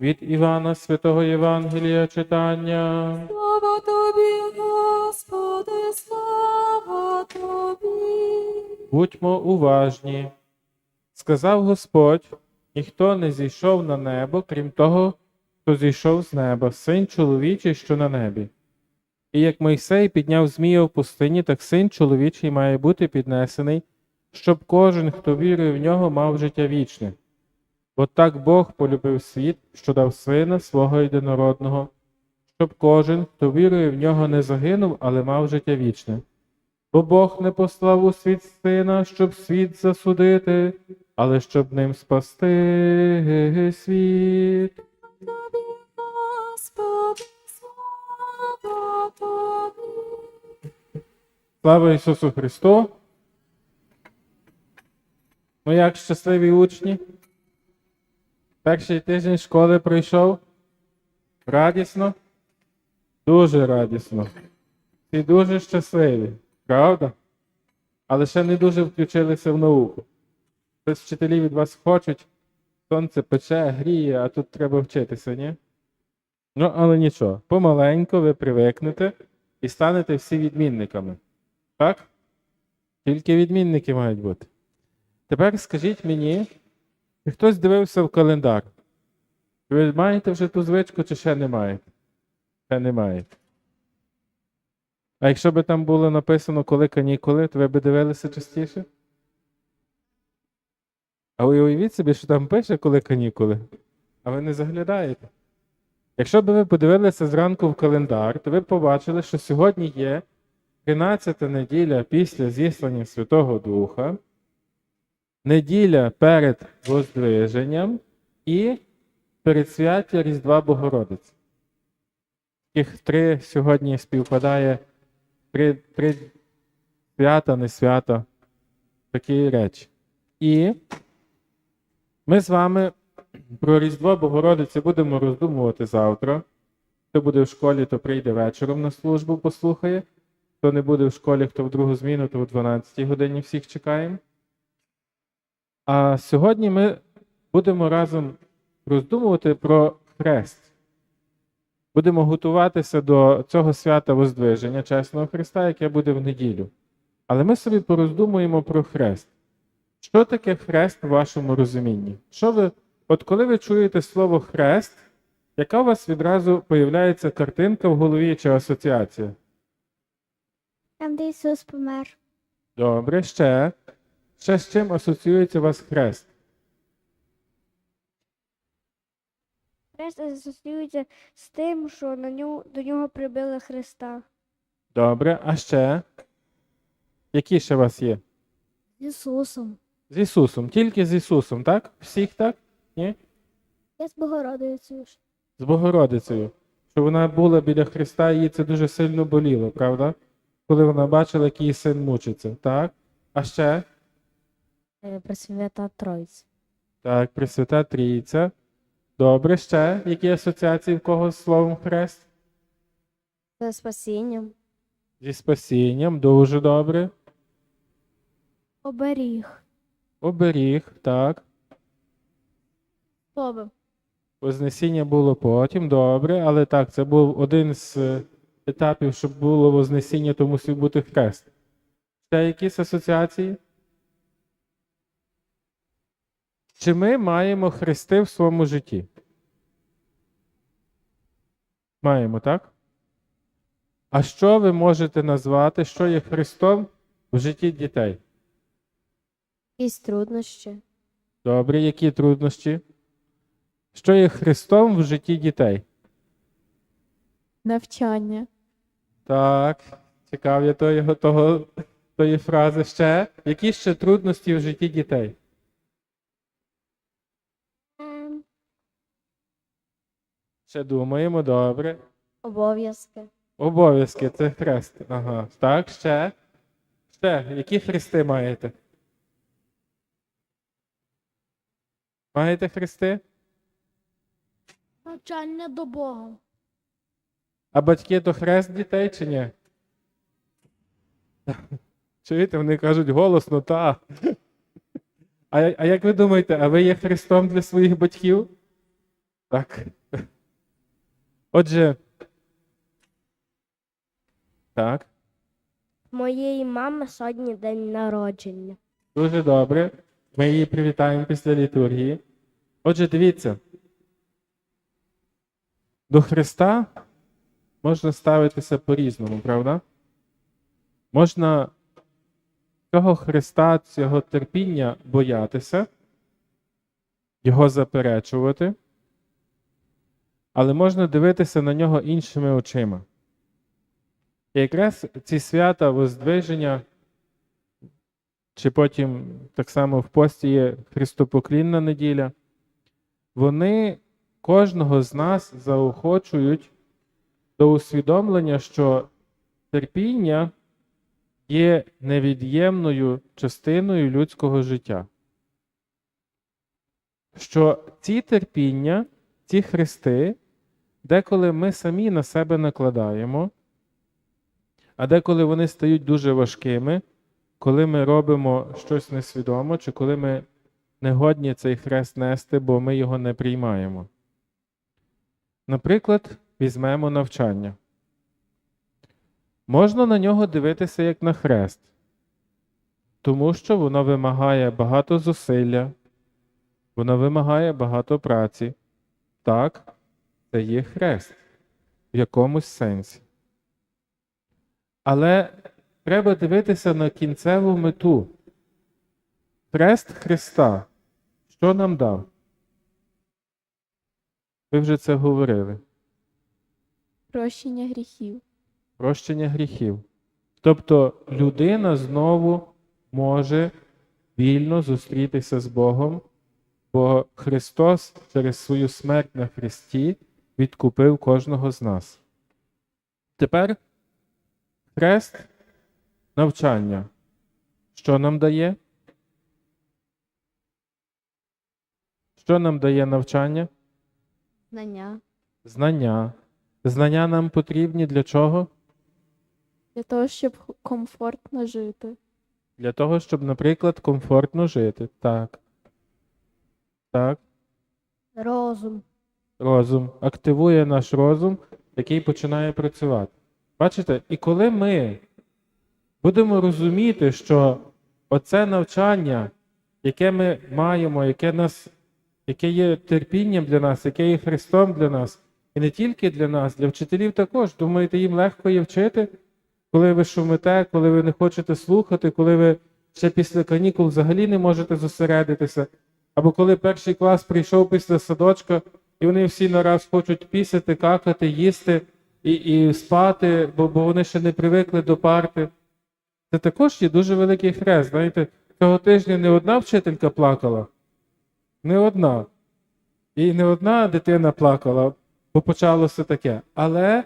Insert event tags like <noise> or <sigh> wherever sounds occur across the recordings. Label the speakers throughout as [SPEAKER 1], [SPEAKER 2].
[SPEAKER 1] Від Івана Святого Євангелія читання.
[SPEAKER 2] Слава тобі, Господи, слава тобі.
[SPEAKER 1] Будьмо уважні. Сказав Господь: ніхто не зійшов на небо, крім того, хто зійшов з неба, син чоловічий, що на небі. І як Мойсей підняв Змія в пустині, так син чоловічий має бути піднесений, щоб кожен, хто вірує в нього, мав життя вічне. Бо так Бог полюбив світ, що дав сина свого єдинородного, щоб кожен, хто вірує в нього, не загинув, але мав життя вічне. Бо Бог не послав у світ сина, щоб світ засудити, але щоб ним спасти світ.
[SPEAKER 2] Слава.
[SPEAKER 1] Ісусу Христу! Ну як щасливі учні? Перший тиждень школи пройшов? Радісно? Дуже радісно. І дуже щасливі, правда? Але ще не дуже включилися в науку. Хтось вчителі від вас хочуть, сонце пече, гріє, а тут треба вчитися, ні? Ну, але нічого, помаленьку ви привикнете і станете всі відмінниками. Так? Тільки відмінники мають бути. Тепер скажіть мені, чи хтось дивився в календар? Ви маєте вже ту звичку, чи ще не маєте? Ще не маєте. А якщо би там було написано, коли канікули, то ви б дивилися частіше? А ви уявіть собі, що там пише, коли канікули, а ви не заглядаєте. Якщо б ви подивилися зранку в календар, то ви б побачили, що сьогодні є 13 неділя після зіслання Святого Духа, неділя перед Воздвиженням і передсвяття Різдва Богородиці. Їх три сьогодні співпадає три, три свята, не свята, такі речі. І ми з вами про Різдво Богородиці будемо роздумувати завтра. Хто буде в школі, то прийде вечором на службу, послухає. Хто не буде в школі, хто в другу зміну, то в 12 годині всіх чекаємо. А сьогодні ми будемо разом роздумувати про хрест. Будемо готуватися до цього свята Воздвиження Чесного Христа, яке буде в неділю. Але ми собі пороздумуємо про хрест. Що таке хрест в вашому розумінні? Що ви, от коли ви чуєте слово хрест, яка у вас відразу появляється картинка в голові чи асоціація?
[SPEAKER 3] Там, де Ісус помер.
[SPEAKER 1] Добре, ще. Ще з чим асоціюється у вас хрест?
[SPEAKER 3] Хрест асоціюється з тим, що на нього, до нього прибили Христа.
[SPEAKER 1] Добре, а ще? Які ще у вас є?
[SPEAKER 3] З Ісусом.
[SPEAKER 1] З Ісусом, тільки з Ісусом, так? Всіх так? Ні?
[SPEAKER 3] Я з Богородицею.
[SPEAKER 1] З Богородицею. Що вона була біля Христа, їй це дуже сильно боліло, правда? Коли вона бачила, як її син мучиться, так? А ще?
[SPEAKER 3] Пресвята Тройця.
[SPEAKER 1] Так, Пресвята Трійця. Добре, ще які асоціації в кого з словом хрест?
[SPEAKER 3] Це спасінням.
[SPEAKER 1] Зі спасінням, дуже добре.
[SPEAKER 3] Оберіг.
[SPEAKER 1] Оберіг, так.
[SPEAKER 3] Словом.
[SPEAKER 1] Вознесіння було потім, добре, але так, це був один з е, етапів, щоб було Вознесіння, то мусив бути хрест. Ще якісь асоціації? Чи ми маємо хрести в своєму житті? Маємо, так? А що ви можете назвати, що є Христом в житті дітей?
[SPEAKER 3] Якісь труднощі.
[SPEAKER 1] Добре, які труднощі? Що є Христом в житті дітей?
[SPEAKER 2] Навчання.
[SPEAKER 1] Так, цікав я того, того, тої фрази ще. Які ще трудності в житті дітей?
[SPEAKER 3] Ем,
[SPEAKER 1] Ще думаємо, добре.
[SPEAKER 3] обов'язки.
[SPEAKER 1] Обов'язки це хрест. Ага. Так, ще. Ще, які хрести маєте? Маєте хрести?
[SPEAKER 3] Навчання до Бога.
[SPEAKER 1] А батьки то хрест дітей чи ні? <laughs> Чуєте, вони кажуть голосно, та. А, а як ви думаєте, а ви є хрестом для своїх батьків? Так. Отже. Так.
[SPEAKER 3] Моєї мами сьогодні день народження.
[SPEAKER 1] Дуже добре. Ми її привітаємо після літургії. Отже, дивіться. До Христа можна ставитися по-різному, правда? Можна цього Христа, цього терпіння боятися, його заперечувати, але можна дивитися на нього іншими очима. І якраз ці свята Воздвиження чи потім так само в пості є Христопоклінна неділя, вони кожного з нас заохочують до усвідомлення, що терпіння є невід'ємною частиною людського життя. Що ці терпіння, ці хрести, деколи ми самі на себе накладаємо, а деколи вони стають дуже важкими коли ми робимо щось несвідомо, чи коли ми не годні цей хрест нести, бо ми його не приймаємо. Наприклад, візьмемо навчання. Можна на нього дивитися як на хрест, тому що воно вимагає багато зусилля, воно вимагає багато праці. Так, це є хрест в якомусь сенсі. Але треба дивитися на кінцеву мету. Хрест Христа. Що нам дав? Ви вже це говорили.
[SPEAKER 2] Прощення гріхів.
[SPEAKER 1] Прощення гріхів. Тобто людина знову може вільно зустрітися з Богом, бо Христос через свою смерть на Христі відкупив кожного з нас. Тепер хрест навчання. Що нам дає? Що нам дає навчання?
[SPEAKER 2] Знання.
[SPEAKER 1] Знання. Знання нам потрібні для чого?
[SPEAKER 2] Для того, щоб комфортно жити.
[SPEAKER 1] Для того, щоб, наприклад, комфортно жити. Так. Так.
[SPEAKER 3] Розум.
[SPEAKER 1] Розум. Активує наш розум, який починає працювати. Бачите, і коли ми будемо розуміти, що оце навчання, яке ми маємо, яке нас, яке є терпінням для нас, яке є Христом для нас, і не тільки для нас, для вчителів також. Думаєте, їм легко є вчити, коли ви шумите, коли ви не хочете слухати, коли ви ще після канікул взагалі не можете зосередитися, або коли перший клас прийшов після садочка, і вони всі нараз хочуть пісити, какати, їсти і, і спати, бо, бо вони ще не привикли до парти. Це також є дуже великий хрест. Знаєте, цього тижня не одна вчителька плакала, не одна. І не одна дитина плакала, бо почалося таке. Але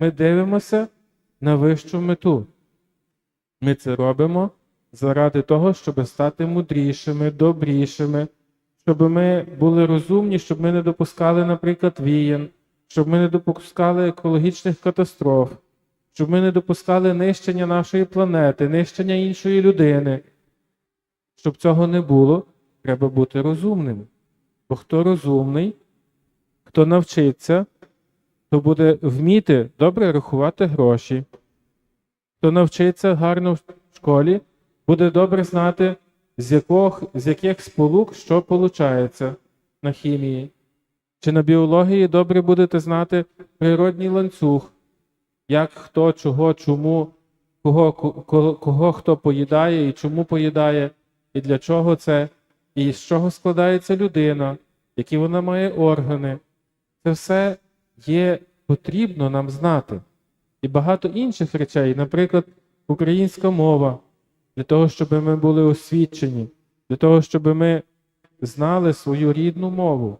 [SPEAKER 1] ми дивимося на вищу мету. Ми це робимо заради того, щоб стати мудрішими, добрішими, щоб ми були розумні, щоб ми не допускали, наприклад, віян, щоб ми не допускали екологічних катастроф, щоб ми не допускали нищення нашої планети, нищення іншої людини. Щоб цього не було, треба бути розумним. Бо хто розумний, хто навчиться, хто буде вміти добре рахувати гроші, хто навчиться гарно в школі, буде добре знати, з, якого, з яких сполук що виходить на хімії. Чи на біології добре будете знати природній ланцюг, як хто, чого, чому, кого, кого, кого хто поїдає і чому поїдає, і для чого це, і з чого складається людина, які вона має органи. Це все є потрібно нам знати. І багато інших речей, наприклад, українська мова, для того, щоб ми були освічені, для того, щоб ми знали свою рідну мову,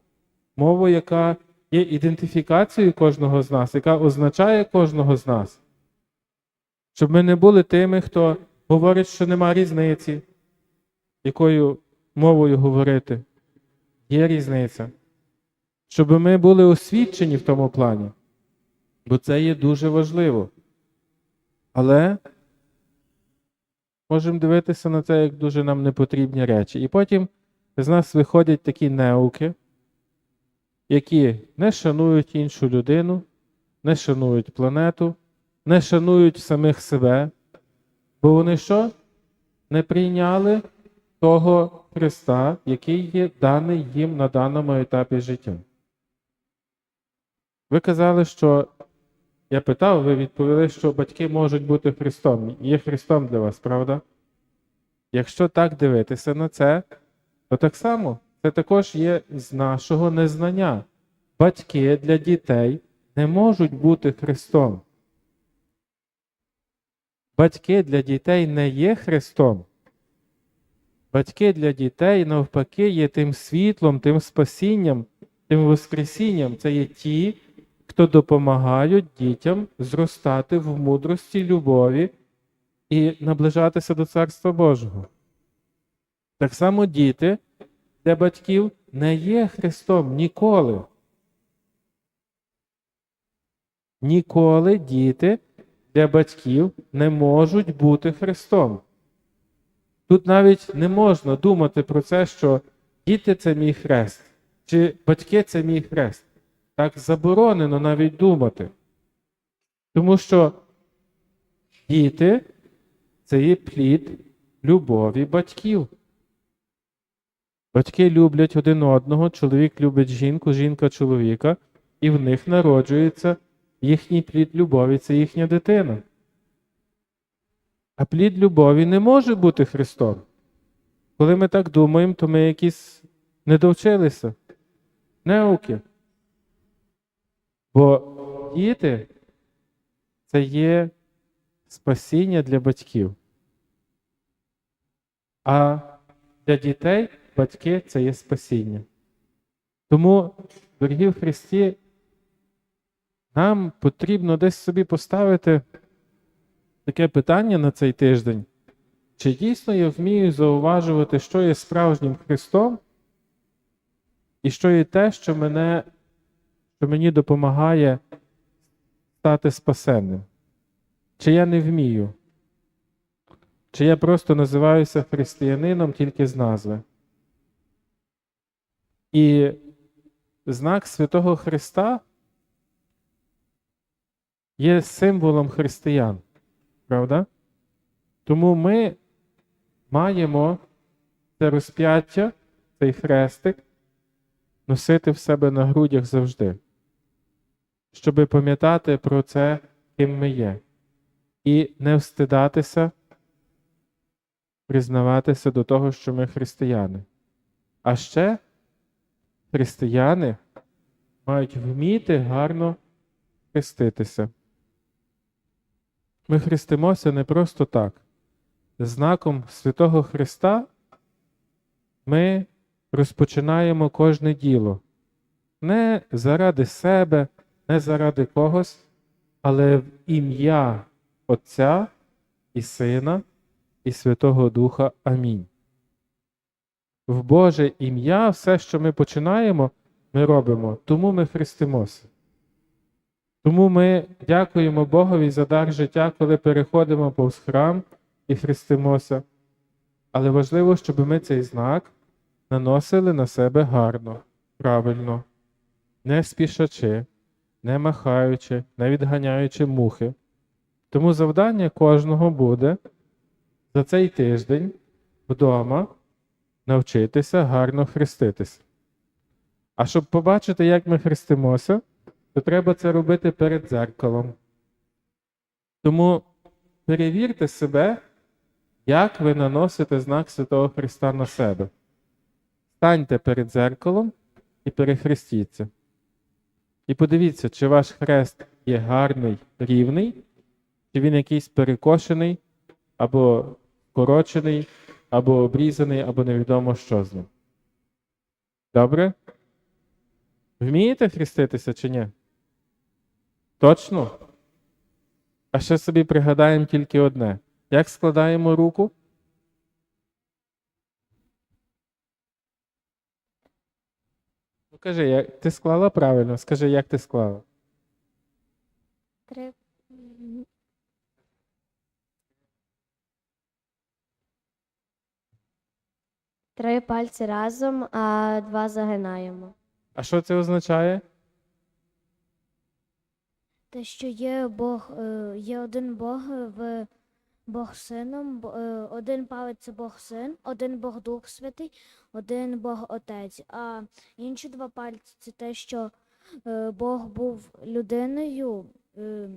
[SPEAKER 1] мову, яка є ідентифікацією кожного з нас, яка означає кожного з нас. Щоб ми не були тими, хто говорить, що нема різниці, якою мовою говорити. Є різниця. Щоб ми були освічені в тому плані. Бо це є дуже важливо. Але можемо дивитися на це як дуже нам непотрібні речі. І потім з нас виходять такі неуки, які не шанують іншу людину, не шанують планету, не шанують самих себе, бо вони що? Не прийняли того Христа, який є даний їм на даному етапі життя. Ви казали, що я питав, ви відповіли, що батьки можуть бути Христом. Є Христом для вас, правда? Якщо так дивитися на це, то так само це також є з нашого незнання. Батьки для дітей не можуть бути Христом. Батьки для дітей не є Христом. Батьки для дітей, навпаки, є тим світлом, тим спасінням, тим Воскресінням. Це є ті, хто допомагають дітям зростати в мудрості, любові і наближатися до Царства Божого. Так само діти для батьків не є Христом ніколи. Ніколи діти для батьків не можуть бути Христом. Тут навіть не можна думати про це, що діти це мій хрест, чи батьки це мій хрест. Так заборонено навіть думати. Тому що діти це є плід любові батьків. Батьки люблять один одного, чоловік любить жінку, жінка чоловіка, і в них народжується їхній плід любові, це їхня дитина. А плід любові не може бути Христом. Коли ми так думаємо, то ми якісь не довчилися. Неуки. Бо діти це є спасіння для батьків. А для дітей батьки це є спасіння. Тому, дорогі в Христі, нам потрібно десь собі поставити таке питання на цей тиждень. Чи дійсно я вмію зауважувати, що є справжнім Христом, і що є те, що, мене, що мені допомагає стати спасенним? Чи я не вмію? Чи я просто називаюся християнином тільки з назви? І знак Святого Христа є символом християн, правда? Тому ми маємо це розп'яття, цей хрестик, носити в себе на грудях завжди, щоб пам'ятати про це, ким ми є, і не встидатися, признаватися до того, що ми християни. А ще християни мають вміти гарно хреститися. Ми хрестимося не просто так. Знаком Святого Христа ми розпочинаємо кожне діло. Не заради себе, не заради когось, але в ім'я Отця і Сина і Святого Духа. Амінь. В Боже ім'я все, що ми починаємо, ми робимо, тому ми хрестимося. Тому ми дякуємо Богові за дар життя, коли переходимо повз храм і хрестимося. Але важливо, щоб ми цей знак наносили на себе гарно, правильно, не спішачи, не махаючи, не відганяючи мухи. Тому завдання кожного буде за цей тиждень вдома навчитися гарно хреститися. А щоб побачити, як ми хрестимося, то треба це робити перед дзеркалом. Тому перевірте себе, як ви наносите знак Святого Христа на себе. Станьте перед дзеркалом і перехрестіться. І подивіться, чи ваш хрест є гарний, рівний, чи він якийсь перекошений, або корочений, або обрізаний, або невідомо що з ним. Добре? Вмієте хреститися чи ні? Точно? А ще собі пригадаємо тільки одне. Як складаємо руку? Ну кажи, як... ти склала правильно? Скажи, як ти склала?
[SPEAKER 3] Три. Три пальці разом, а два загинаємо.
[SPEAKER 1] А що це означає?
[SPEAKER 4] Те, що є Бог, е, є один Бог в Бог Сином, е, один палець це Бог Син, один Бог Дух Святий, один Бог Отець. А інші два пальці це те, що е, Бог був людиною, е,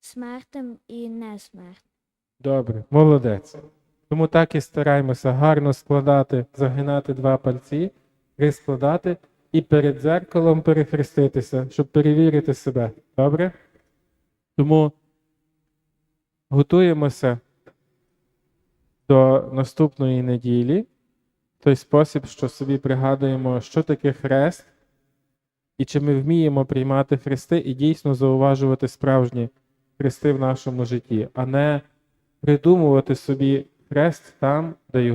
[SPEAKER 4] смертним і несмертним.
[SPEAKER 1] Добре, молодець. Тому так і стараємося гарно складати, загинати два пальці, три складати і перед дзеркалом перехреститися, щоб перевірити себе. Добре? Тому готуємося до наступної неділі. В той спосіб, що собі пригадуємо, що таке хрест, і чи ми вміємо приймати хрести і дійсно зауважувати справжні хрести в нашому житті, а не придумувати собі хрест там, де його